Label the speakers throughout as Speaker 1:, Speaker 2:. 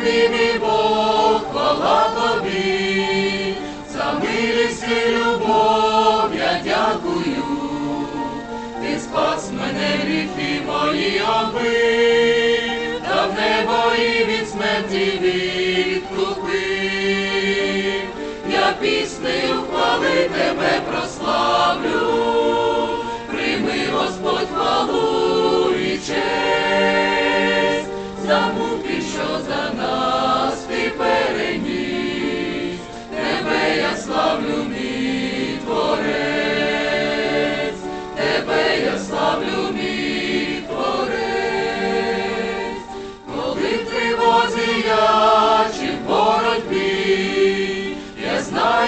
Speaker 1: тобі, мій Бог, хвала тобі, за милість і я дякую, ти спас мене гріхи мої обив, та в небо і від смерті відкупив. Я піснею хвали тебе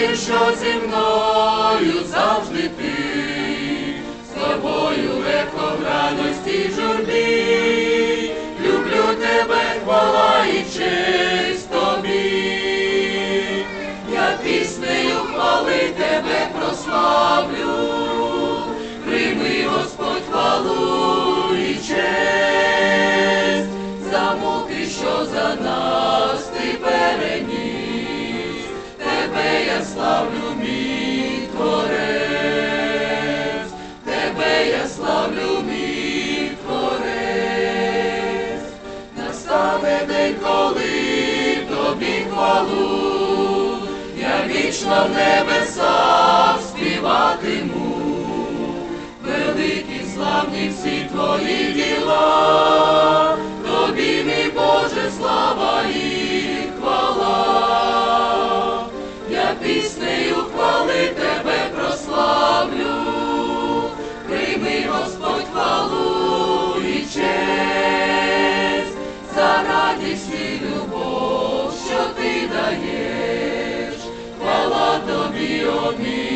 Speaker 1: я що зі мною завжди ти, з тобою легко в радості славлю, мій творець, тебе я славлю, мій творець, настане день, коли тобі хвалу, я вічно в небесах співатиму, великі славні всі твої радісні любов, що ти даєш, хвала обі.